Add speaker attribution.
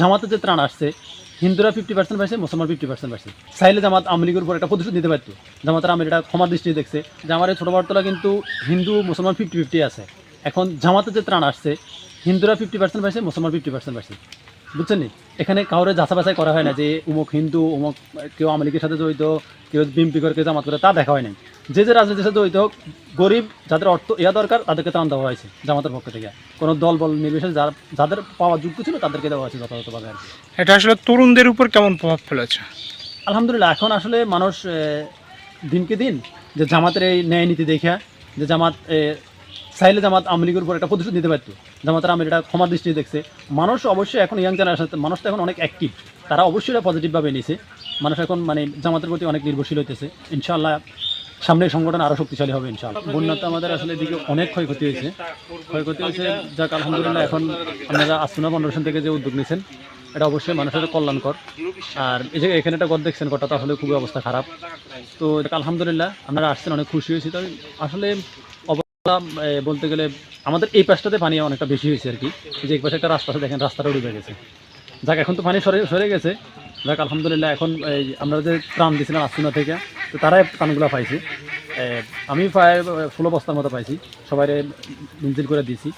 Speaker 1: জামাতে যে ত্রাণ আসছে, হিন্দুরা ফিফটি পার্সেন্ট পাইছে, মুসলমান ফিফটি পার্সেন্ট পাইছে। চাইলে জামাত আওয়ামী লীগের উপর একটা প্রতিশোধ নিতে পারতো। জামাতের আমির এটা ক্ষমা দৃষ্টি দেখছে। যে আমার এই ছোটো বড়তলা কিন্তু হিন্দু, মুসলমান ফিফটি ফিফটি আছে। এখন জামাতে যে ত্রাণ আসছে, হিন্দুরা ফিফটি পার্সেন্ট পাইছে, মুসলমান ফিফটি পার্সেন্ট পাইছে। বুঝছেন এখানে কাউরে যাচা বাছাই করা হয় না যে উমুক হিন্দু, উমুক কেউ আওয়ামী লীগের সাথে জড়িত, কেউ বিএমপি করে, কেউ জামাত করে, তা দেখা হয় নাই। যে যে রাজনীতির সাথে জড়িত হোক, গরিব যাদের অর্থ ইয়া দরকার তাদেরকে ত্রাণ দেওয়া হয়েছে জামাতের পক্ষ থেকে। কোনো দল বল নির্বিশেষে যার যাদের পাওয়া যোগ্য ছিল তাদেরকে দেওয়া হয়েছে যথাযথভাবে আর
Speaker 2: এটা আসলে তরুণদের উপর কেমন প্রভাব ফেলেছে?
Speaker 1: আলহামদুলিল্লাহ এখন আসলে মানুষ দিনকে দিন যে জামাতের এই ন্যায় নীতি দেখা যে জামাত চাইলে জামাত আওয়ামী লীগের উপর একটা প্রতিশোধ নিতে পারতো। জামাতের আমির এটা ক্ষমা দৃষ্টি দেখছে। মানুষ অবশ্যই এখন ইয়াং জেনারেশন মানুষ তো এখন অনেক অ্যাক্টিভ তারা অবশ্যই এটা পজিটিভভাবে নিয়েছে। মানুষ এখন মানে জামাতের প্রতি অনেক নির্ভরশীল হইতেছে। ইনশাআল্লাহ সামনে সংগঠন আরও শক্তিশালী হবে ইনশাআল্লাহ। বন্যাতে আমাদের আসলে এদিকে অনেক ক্ষয়ক্ষতি হয়েছে। ক্ষয়ক্ষতি হয়েছে যাক, আলহামদুলিল্লাহ এখন আপনারা আসুনা ফাউন্ডেশন থেকে যে উদ্যোগ নিয়েছেন, এটা অবশ্যই মানুষের কল্যাণকর। আর এই যে এখানে একটা ঘর দেখছেন ঘরটা তো আসলে খুবই অবস্থা খারাপ। তো এটা আলহামদুলিল্লাহ আপনারা আসছেন, অনেক খুশি হয়েছি। তবে আসলে অবস্থা বলতে গেলে আমাদের এই পাশটাতে পানি অনেকটা বেশি হয়েছে আর কি। যে এই পাশে একটা রাস্তা আছে দেখেন, রাস্তাটা ডুবে গেছে। যাক, এখন তো পানি সরে সরে গেছে। যাক, আলহামদুলিল্লাহ, এখন আমরা যে ত্রাণ দিয়েছিলাম আসুনা থেকে তো তারাই পানগুলো পাইছি আমি প্রায় ষোলো বস্তার মতো পাইছি সবাই মিনজিল করে দিয়েছি